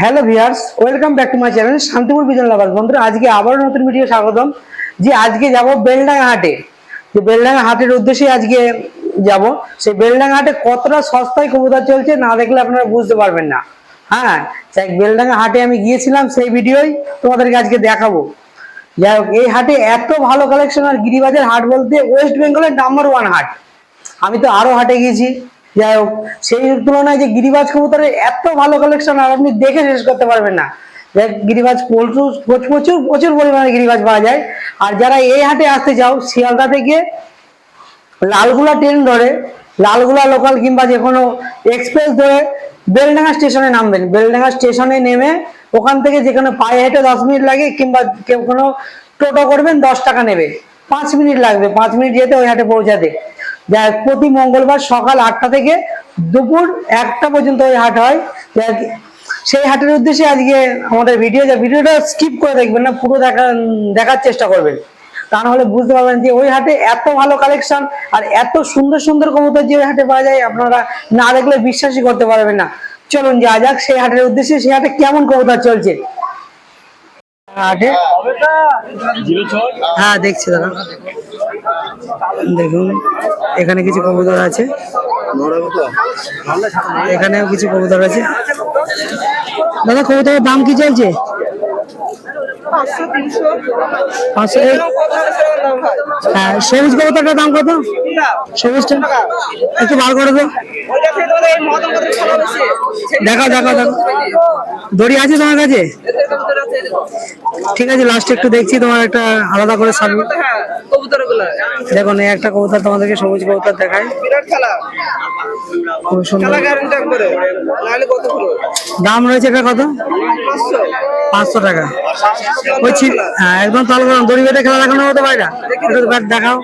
Hello viewers welcome back to my channel Shantipur Bijan lover বন্ধুরা, আজকে আবারও নতুন ভিডিও স্বাগতম। যে আজকে যাব বেলডাঙ্গা হাটে। যে বেলডাঙ্গা হাটের উদ্দেশ্যে আজকে যাব। সেই বেলডাঙ্গা হাটে কতটা সস্তায় কবুতর চলছে না দেখলে আপনারা বুঝতে পারবেন না। হ্যাঁ তাই বেলডাঙ্গা হাটে আমি গিয়েছিলাম, সেই ভিডিওই তোমাদেরকে আজকে দেখাবো। যাই হোক, এই হাটে এত ভালো কালেকশন আর গিরিবাজার হাট বলতে ওয়েস্ট বেঙ্গলের নাম্বার ওয়ান হাট। আমি তো আরও হাটে গিয়েছি। যাই হোক, সেই তুলনায় যে গিরিবাজ কবুতরের এত ভালো কালেকশন আর আপনি দেখে শেষ করতে পারবেন না। গিরিবাজ প্রচুর প্রচুর প্রচুর পরিমাণে গিরিবাজ পাওয়া যায়। আর যারা এই হাটে আসতে চাও, শিয়ালদা থেকে লালগুলা ট্রেন ধরে, লালগুলা লোকাল কিংবা যে কোনো এক্সপ্রেস ধরে বেলডাঙ্গা স্টেশনে নামবেন। বেলডাঙ্গা স্টেশনে নেমে ওখান থেকে যেখানে পায়ে হেঁটে দশ মিনিট লাগে কিংবা কেউ কোনো টোটো করবেন, দশ টাকা নেবে। পাঁচ মিনিট লাগবে, পাঁচ মিনিট যেতে ওই হাটে পৌঁছাতে। যা প্রতি মঙ্গলবার সকাল আটটা থেকে দুপুর একটা পর্যন্ত ওই হাট হয়। সেই হাটের উদ্দেশ্যে আজকে আমাদের ভিডিও যা ভিডিওটা স্কিপ করে দেখবেন না, পুরো দেখা, দেখার চেষ্টা করবেন। তা হলে বুঝতে পারবেন যে ওই হাটে এত ভালো কালেকশন আর এত সুন্দর সুন্দর কবুতর যে ওই হাটে পাওয়া যায়, আপনারা না দেখলে বিশ্বাসই করতে পারবেন না। চলুন যা যাক সেই হাটের উদ্দেশ্যে, সেই হাটে কেমন কবুতর চলছে। হাটে হ্যাঁ দেখছি দাদা। দেখুন এখানে কিছু কবুতর আছে। এখানেও কিছু কবুতর আছে। দাদা কবুতরের দাম কি চলছে? হ্যাঁ সবুজ কবুতরটার দাম কত? একটু বার করে হয়েছে দেখাও দেখাও দেখো। দড়ি আছে তোমার কাছে? দেখো। ঠিক আছে লাস্টে একটু দেখছি, তোমার একটা আলাদা করে সার্ভিস দেখুন, এই একটা কবুতর তোমাদেরকে সবুজ কবুতর দেখায়। দাম রয়েছে এটা কত? পাঁচশো টাকা। ওই হ্যাঁ একদম তল গরম, দড়ি বেঁধে খেলা দেখানো হতে পারে না ব্যাট দেখাও।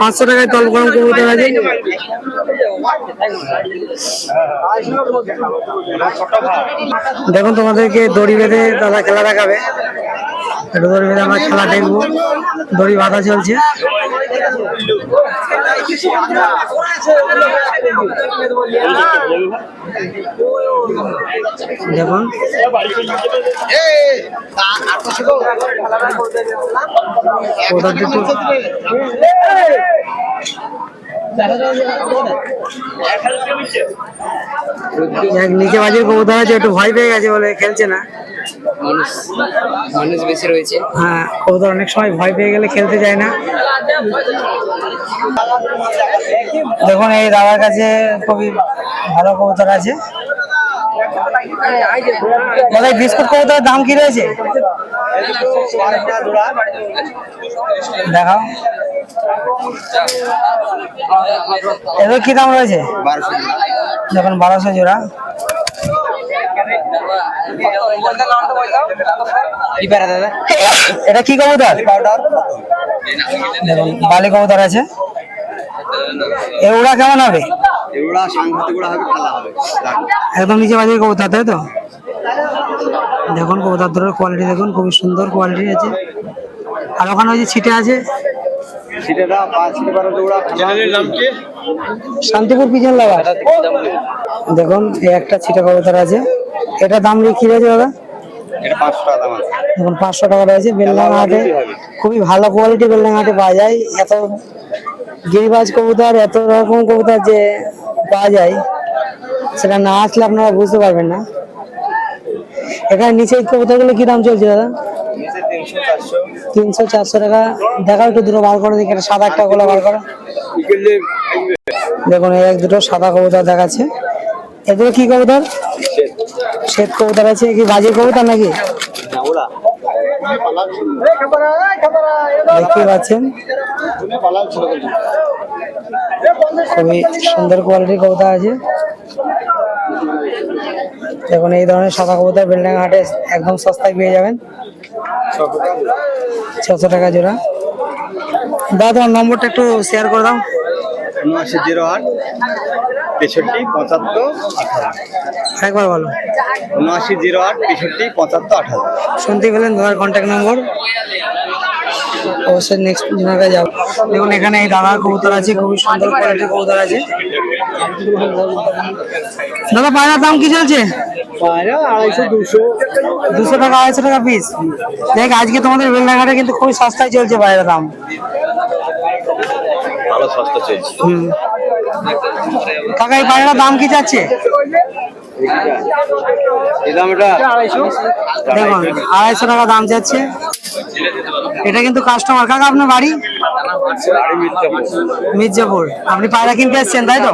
পাঁচশো টাকায় তল গরম কবুতর আছে। দেখুন তোমাদেরকে দড়ি বেঁধে দাদা খেলা দেখাবে। একটু দড়ি বেঁধে আমরা খেলা দেখব। দড়ি বাঁধা চলছে। দেখুন। এক নিচে বাজির কবুতর আছে একটু ভয় পেয়ে গেছে বলে খেলছে না। মানুষ মানুষ বেশি রয়েছে। হ্যাঁ কবুতর অনেক সময় ভয় পেয়ে গেলে খেলতে যায় না। দেখুন এই দাদার কাছে খুবই ভালো কবুতর আছে। দাদা বিস্কুট কবুতরের দাম কি রয়েছে? দেখাও। এদের কি দাম রয়েছে? দেখুন বারোশো জোড়া। এটা কি কবুতর? দেখুন বালি কবুতর আছে। এগুলা কেমন হবে? এগুলা সাংঘাতিক হবে খেলা হবে। একদম নিচে বাজির কবুতর তাই তো? দেখুন কবুতর দুটোর কোয়ালিটি দেখুন খুবই সুন্দর কোয়ালিটি আছে। আর ওখানে ওই যে ছিটে আছে? সেটা পাঁচ বারো দৌড়া খেলা শান্তিপুর পিছন লাগা দেখুন এই একটা ছিটে কবুতর আছে। এটা দাম কি রয়েছে দাদা? এটা পাঁচশো টাকা দাম আছে। দেখুন পাঁচশো টাকা রয়েছে। বেলডাঙ্গা হাটে খুবই ভালো কোয়ালিটি বেলডাঙ্গা হাটে পাওয়া যায়। এত গিরিবাজ কবুতর এত রকম কবুতর যে পাওয়া যায় সেটা না আসলে আপনারা বুঝতে পারবেন না। এখানে নিচে কবুতরগুলো কি দাম চলছে দাদা? তিনশো চারশো টাকা। দেখাও একটু দুটো বার করে দেখি সাদা একটা গোলা বার করো। দেখুন এই এক দুটো সাদা কবুতর দেখাচ্ছে। এগুলো কি কবুতর? শ্বেত। কবুতর আছে কি বাজির কবুতর নাকি? দেখতে পাচ্ছেন। খুবই সুন্দর কোয়ালিটির কবুতর আছে। দেখুন, এই ধরনের সাদা কবুতর বিল্ডিং হাটে একদম সস্তায় পেয়ে যাবেন। ছশো টাকা জোড়া। দাদা, তোমার নম্বরটা একটু শেয়ার করে দাও। উনআশি জিরো আট তেষট্টি পঁচাত্তর আঠারো। একবার বলো। উনআশি জিরো আট তেষট্টি পঁচাত্তর আঠারো। শুনতে পেলেন তোমার কন্ট্যাক্ট নম্বর অবশ্যই নেক্সট জনের যাব দেখুন এখানে এই দাদার কবুতর আছে খুবই সুন্দর কোয়ালিটির কবুতর আছে। দাদা পায়রার দাম কি চলছে? আড়াইশো দুশো। দুশো টাকা আড়াইশো টাকা পিস দেখ আজকে তোমাদের বেলডাঙ্গাটা কিন্তু খুবই সস্তায় চলছে পায়রার দাম। ভালো সস্তা চলছে কাকা এই পায়রার দাম কি যাচ্ছে আড়াইশো। দেখুন আড়াইশো টাকা দাম যাচ্ছে এটা কিন্তু কাস্টমার কাকা আপনার বাড়ি? মির্জাপুর। মির্জাপুর আপনি পায়রা কিনতে এসছেন তাই তো?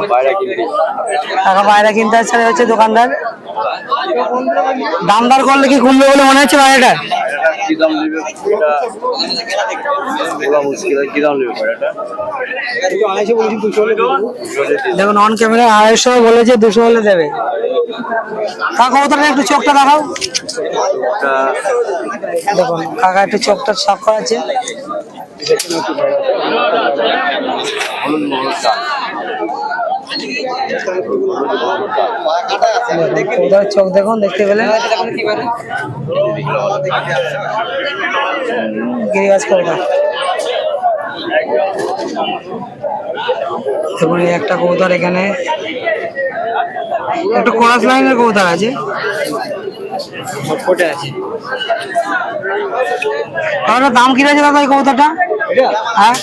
কাকা পায়রা কিনতে আসছেন হচ্ছে দোকানদার। দামদার করলে কি কমবে বলে মনে হচ্ছে পায়রাটা কি দাম নেবে? এটা বলা মুশকিল কি দাম নেবে পায়রাটা আড়াইশো বলেছি দুশো হলে দেখুন অন ক্যামেরা আড়াইশো বলেছে দুশো হলে দেবে। কাকা কতটা একটু চোখটা দেখাও। দেখুন কাকা একটু চোখটা সাফ করাচ্ছে ওদের চোখ দেখুন দেখতে পেলেন। গিরিবাজ দেখুন এই একটা কবুতর এখানে। একটা কোরাস লাইনের কবুতর আছে। আছে। দাম কি রয়েছে দাদা এই কবুতরটা? হ্যাঁ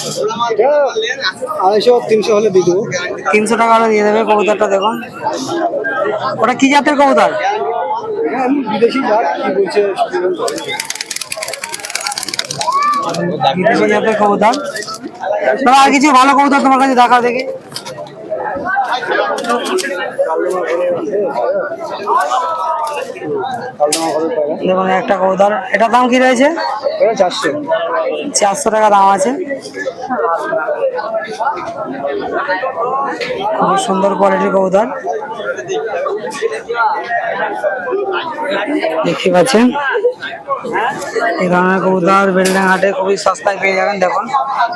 আড়াইশো তিনশো হলে দিয়ে দেবো তিনশো টাকা হলে দিয়ে দেবে কবুতরটা, দেখুন। ওটা কি জাতের কবুতর? বিদেশি জাত কি বলছে বিদেশি জাতের কবুতর? আর কিছু ভালো কবুতর তোমার কাছে দেখা দেখি। দেখুন একটা কবুতর এটার দাম কি রয়েছে? চারশো। চারশো টাকা দাম আছে। খুবই সুন্দর কোয়ালিটির কবুতর। দেখতে পাচ্ছেন? এই ধরনের কবুতর বিল্ডিং হাটে খুবই সস্তায় পেয়ে যাবেন দেখুন।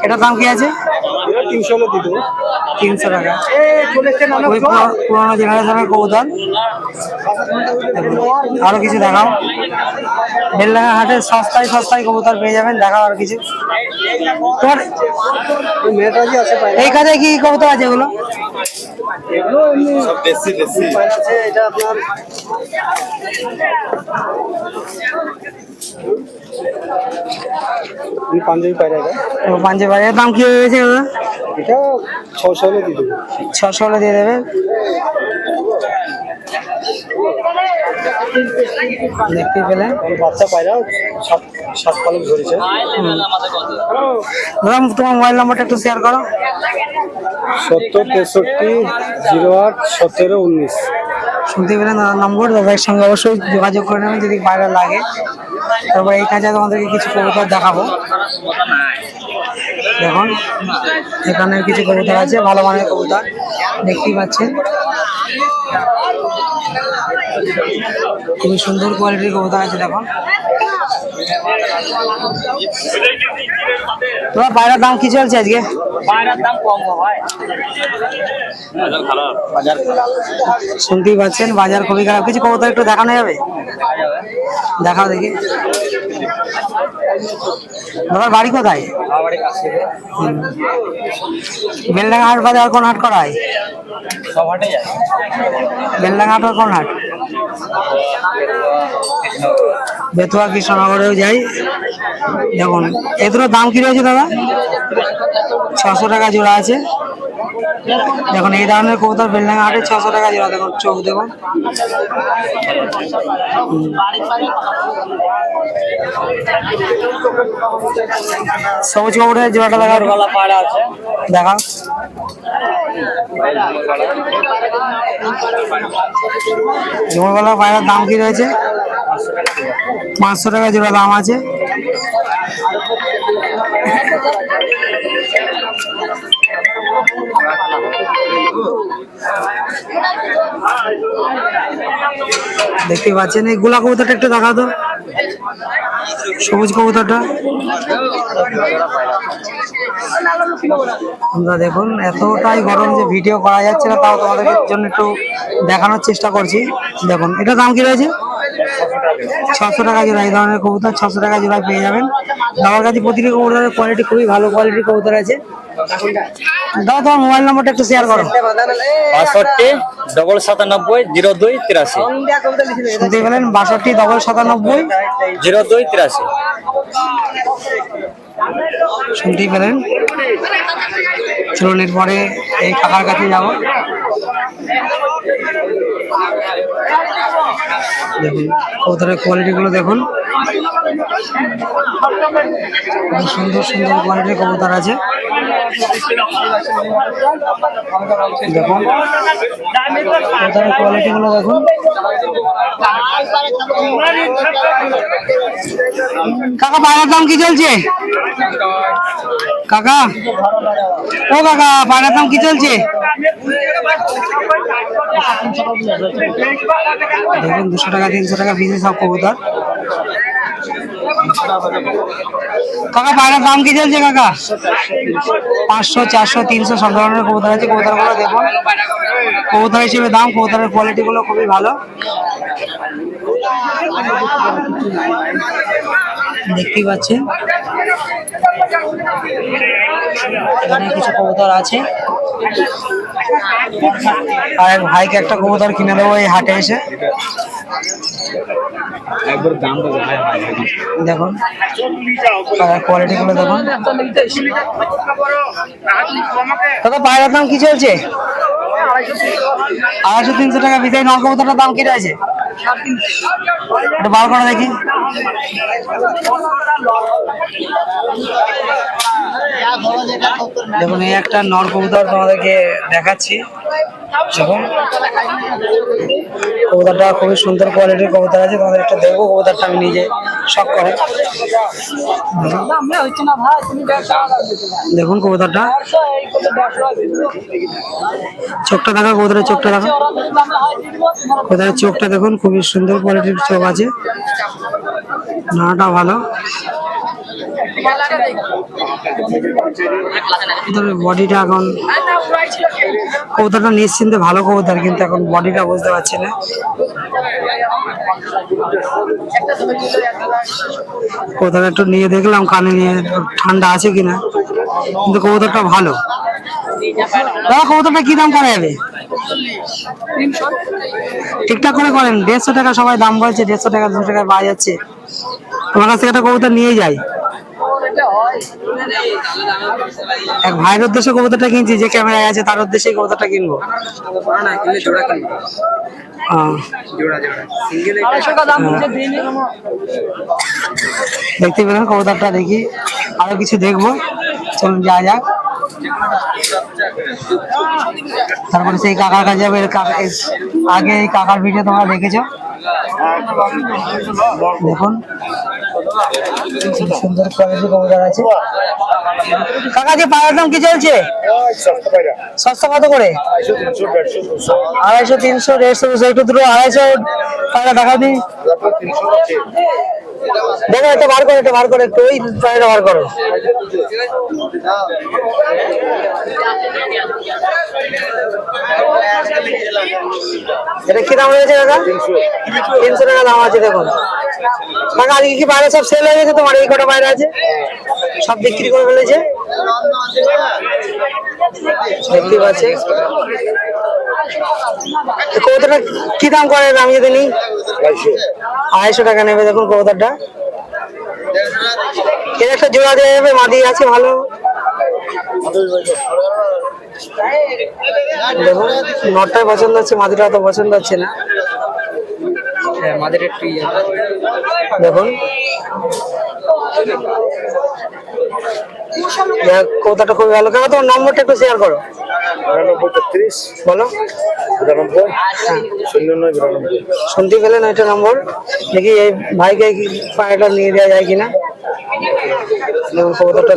এটার দাম কি আছে? এটা তিনশো হলে দিয়ে তিনশো টাকা। খুবই পুরোনো জেনারেশনের কবুতর। আরও কিছু দেখাও। বেলডাঙ্গা হাটে সস্তায় সস্তায় কবুতর পেয়ে যাবেন দেখাও আর কিছু। তোমার এই কাজে কি কবুতর আছে এগুলো? এটা আপনার পাঞ্জাবি পায়রা এটা? পাঞ্জাবি দাম কি হয়েছে দাদা? এটা ছশো হলে দিয়ে দেবো। ছশো হলে দিয়ে দেবে? দেখতে পেলে কারণ বাচ্চা পায়রা সাত সাত পালক ধরেছে। তোমার মোবাইল নাম্বারটা একটু শেয়ার করো। সত্তর তেষট্টি জিরো আট সতেরো উনিশ। শুনতে পেলেন নম্বর। দাদার সঙ্গে অবশ্যই যোগাযোগ করে নেবেন যদি বাইরে লাগে। তারপর এই কাজে তোমাদেরকে কিছু কবুতর দেখাবো। দেখুন, এখানে কিছু কবুতর আছে, ভালো মানের কবুতর, দেখতেই পাচ্ছেন। খুবই সুন্দর কোয়ালিটির কবুতর আছে, দেখুন। তোমার পায়রার দাম কি চলছে আজকে? শুনতেই পাচ্ছেন বাজার খুবই খারাপ। কিছু কবুতর একটু দেখানো যাবে? দেখাও দেখি। দাদার বাড়ি কোথায়। বেলডাঙ্গা হাট বাজার কোন হাট করা হয় সব হাটে যায় বেলডাঙ্গা হাট আর কোন হাট? বেতুয়া কৃষ্ণনগরেও যাই। দেখুন এদের দাম কি রয়েছে দাদা? ছশো টাকা জোড়া আছে। দেখুন, এই ধরনের কবুতর বেলডাঙ্গা হাটে ছশো টাকা জোড়া, দেখুন, চোখ দেখুন সবুজ কবুতরের জোড়াটা দেখা দেখা জোড়াগুলো পায়রার দাম কি রয়েছে? পাঁচশো টাকা জোড়া দাম আছে। দেখতে পাচ্ছেন, এই গোলা কবুতরটা একটু দেখা তো। সবুজ কবুতরটা। আমরা দেখুন এতটাই গরম যে ভিডিও করা যাচ্ছে না তাও তোমাদের জন্য একটু দেখানোর চেষ্টা করছি। দেখুন এটা দাম কি রয়েছে? ছশো টাকা জোড়া এই ধরনের কবুতর ছশো টাকা জোড়ায় পেয়ে যাবেন। আমার কাছে প্রতিটি কবুতরের কোয়ালিটি খুবই ভালো কোয়ালিটির কবুতর আছে। দাও তোমার মোবাইল নাম্বারটা একটু শেয়ার করো। বাষট্টি ডবল সাতানব্বই জিরো দুই তিরাশি। শুনতে পেলেন বাষট্টি ডবল সাতানব্বই। জিরো দুই তিরাশি। শুনতেই পেলেন। চলুন এরপরে এই কাকার কাছে যাব। দেখুন, কবুতরের কোয়ালিটি গুলো দেখুন। সুন্দর সুন্দর কোয়ালিটির কবুতর আছে। দেখুন, কবুতরের কোয়ালিটি গুলো দেখুন। কাকা পায়রার দাম কি চলছে? কাকা, ও কাকা পায়রার দাম কি চলছে? দেখুন, দুশো টাকা, তিনশো টাকা পিসে সব কবুতর। কাকা পায়রার দাম কি চলছে কাকা? পাঁচশো, চারশো, তিনশো, সব ধরনের কবুতর আছে। কবুতরগুলো দেখুন। কবুতর হিসেবে দাম, কবুতরের কোয়ালিটি গুলো খুবই ভালো। দেখতেই পাচ্ছেন। এখানে কিছু কবুতর আছে। আর এক ভাইকে একটা কবুতর কিনে দেবো এই হাটে এসে। দেখুন কোয়ালিটি গুলো দেখুন। দাদা পায়রার দাম কি চলছে? আড়াইশো তিনশো টাকা বিদায় নল কবুতরটার দাম কেটে আছে এটা বার দেখি। দেখুন এই একটা নর কবুতর তোমাদেরকে দেখাচ্ছি। দেখুন কবুতরটা খুবই সুন্দর কোয়ালিটির কবুতর আছে, তোমাদের একটা দেখব, কবুতরটা আমি নিজে শখ করে। দেখুন কবুতরটা। চোখটা দেখা, কবুতরের চোখটা দেখা। কবুতরের চোখটা দেখুন, খুবই সুন্দর কোয়ালিটির চোখ আছে। নাড়াটা ভালো। বডিটা এখন কবুতরটা নিশ্চিন্তে ভালো কবুতর কিন্তু এখন বডিটা বুঝতে পারছি না। কবুতর একটু নিয়ে দেখলাম কানে নিয়ে ঠান্ডা আছে কিনা। কিন্তু কবুতরটা ভালো। দাদা কবুতরটা কি দাম করা যাবে? ঠিকঠাক করে করেন দেড়শো টাকা সবাই দাম বলছে দেড়শো টাকা দুশো টাকা পাওয়া যাচ্ছে। তোমার কাছ থেকে একটা কবুতর নিয়ে যাই। এক ভাইয়ের উদ্দেশ্যে কবুতরটা কিনছি, যে ক্যামেরায় আছে তার উদ্দেশ্যে কবুতরটা কিনবো। দেখতে পেলেন কবুতরটা, দেখি আরও কিছু দেখব। চলুন যা যাক। তারপরে সেই কাকার কাছে যাবে আগে এই কাকার ভিডিও তোমরা দেখেছ। দেখুন। সুন্দর কোয়ালিটি কবুতর আছে। কাকা যে পায়ের দাম কি চলছে? সস্তা কত করে? আড়াইশো, তিনশো, দেড়শো, দুশো, একটু দুটো আড়াইশো পায়রা দেখা। দিই দেখো, এটা বার করো, এটা বার করো, একটু ওই পায়রা বার করো। এটা কি দাম রয়েছে কাকা তিনশো টাকা দাম আছে দেখুন। কাকা, আজকে কি বাইরে সব সেল হয়ে গেছে তোমার? এই কটা বাইরে আছে? সব বিক্রি করে ফেলেছে? দেখতে পাচ্ছি। কবুতরটা কি দাম করে আমি যদি নিই? আড়াইশো টাকা নেবে দেখুন কবুতরটা। এর একটা জোড়া দেওয়া যাবে, মাদি আছে ভালো। দেখুন নটাই পছন্দ হচ্ছে মাদিটা অত পছন্দ হচ্ছে না। আমাদের একটু দেখুন। যাক, কবুতরটা খুবই ভালো। কেন তোমার নম্বরটা একটু শেয়ার করো। বলো। শুনতে পেলেন এটা নম্বর? দেখি এই ভাইকে কি পায়রাটা নিয়ে দেওয়া যায় কিনা? দেখুন কবুতরটা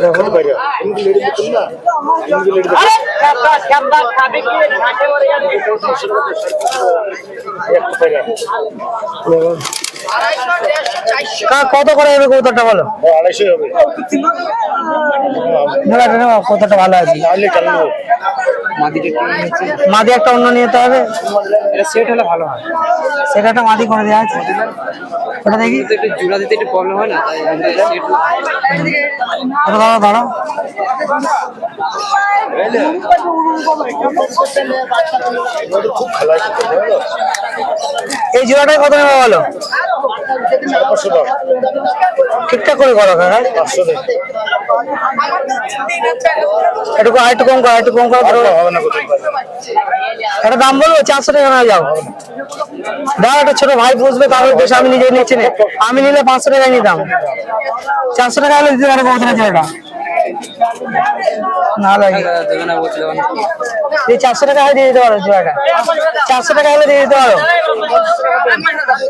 কত করে হবে কবুতরটা বলো? আড়াইশোই হবে। কবুতরটা ভালো আছে। মাদি একটা অন্য নিয়ে যেতে হবে। এটা সেট হলে ভালো হয়। সেটা একটা মাদি করে দেওয়া আছে। ওটা দেখি। একটু জোড়া দিতে একটু প্রবলেম হয় না তাই সেট ওটা দাঁড়া দাঁড়া এই জোড়াটাই কত নেওয়া বলো ঠিকঠাক করে করো একটু কম কম। একটা দাম বলব, চারশো টাকা না যাও। দাও, একটা ছোট ভাই বুঝবে তারপর বেশ আমি নিজে নিচ্ছি না। আমি নিলে পাঁচশো টাকায় নিতাম। চারশো টাকা হলে দিতে পারব কত জোড়াটা না লাগে। চারশো টাকা হলে দিয়ে দিতে পারো, জোড়াটা। চারশো টাকা হলে দিয়ে দিতে পারো।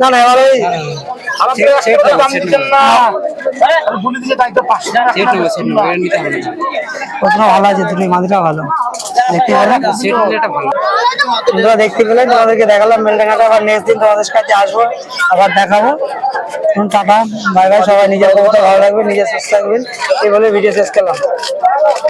না না এবার ওই না। কতটা ভালো আছে মাদিটা ভালো। দেখতে তোমরা পেলে তোমাদেরকে দেখালাম মেলডাঙ্গাটা। আবার নেক্সট দিন তোমাদের কাছে আসব আবার দেখাবো। টাটা বাই বাই সবাই নিজের ভালো রাখবেন নিজে সুস্থ থাকবেন। এই বলে ভিডিও শেষ করলাম।